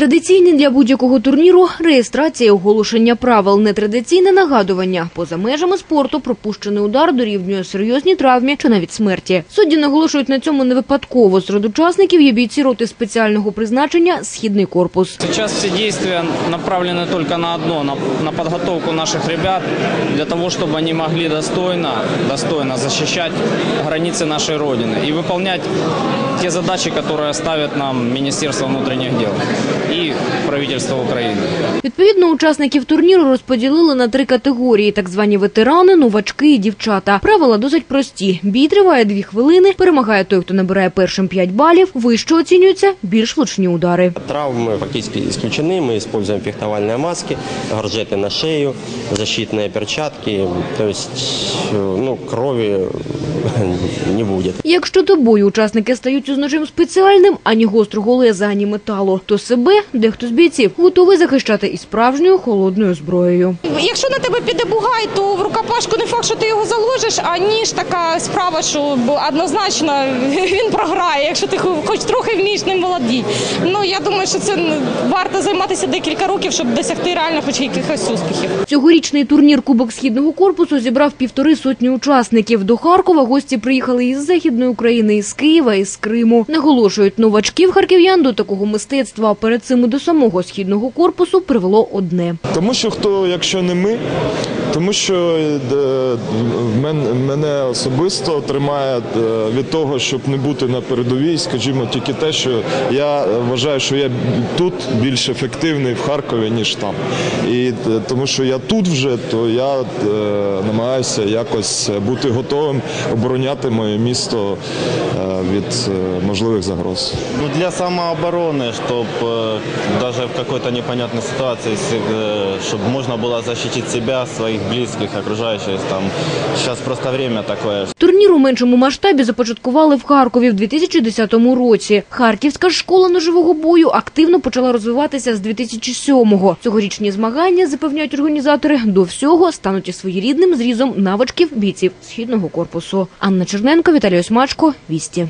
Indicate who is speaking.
Speaker 1: Традиційний для будь-якого турніру реєстрація оголошення правил. Нетрадиційне нагадування. Поза межами спорту пропущений удар дорівнює серйозній травмі чи навіть смерті. Судді наголошують на цьому не випадково. Серед учасників є бійці роти спеціального призначення «Східний корпус».
Speaker 2: Сейчас все действия направлены только на одно, на, на подготовку наших ребят, для того, чтобы они могли достойно, достойно защищать границы нашей Родины и выполнять те задачи, которые ставит нам Министерство внутренних дел и правительство Украины.
Speaker 1: Відповідно, учасників турніру розподілили на три категорії: так звані ветерани, новачки і дівчата. Правила досить прості. Бій триває дві хвилини. Перемагає той, хто набирає першим 5 балів. Вище оцінюються більш влучні удари.
Speaker 3: Травмы практически исключены. Мы используем фехтовальные маски, горжеты на шею, защитные перчатки. То есть э, ну, крови не будет.
Speaker 1: Якщо до бою учасники стають із ножем спеціальним, ані гострого леза, ані металу, то себе дехто з бійців готовий захищати і справжньою холодною зброєю.
Speaker 4: Якщо на тебе піде бугай, то в рукопашку не факт, що ти його заложиш, а ніж така справа, що однозначно він програє, якщо ти хоч трохи вмієш ним володіти. Ну я думаю, що це варто займатися декілька років, щоб досягти реально хоч якихось успіхів.
Speaker 1: Цьогорічний турнір Кубок Східного корпусу зібрав півтори сотні учасників. До Харкова гості приїхали із Західної України, із Києва, із Криму. Наголошують, новачків харків'ян до такого мистецтва, перед і до самого Східного корпусу привело одне.
Speaker 5: Тому що хто, якщо не ми, тому що е, мен- мене особисто тримає е, від того, щоб не бути на передовій, скажімо, тільки те, що я вважаю, що я тут більш ефективний в Харкові, ніж там. І е, тому що я тут вже, то я е, намагаюся якось бути готовим обороняти моє місто е, від е, можливих загроз.
Speaker 6: Ну, для самообороны, чтобы даже в какой-то непонятной ситуации, чтобы можно было защитить себя, своих близких, окружающих. Там сейчас просто время такое,
Speaker 1: Турнір у меншому масштабі започаткували в Харкові в 2010 році. Харківська школа ножового бою активно почала розвиватися з 2007-го. Цьогорічні змагання, запевняють організатори, до всього стануть і своєрідним зрізом навичків бійців східного корпусу. Анна Черненко, Віталій Осьмачко, Вісті.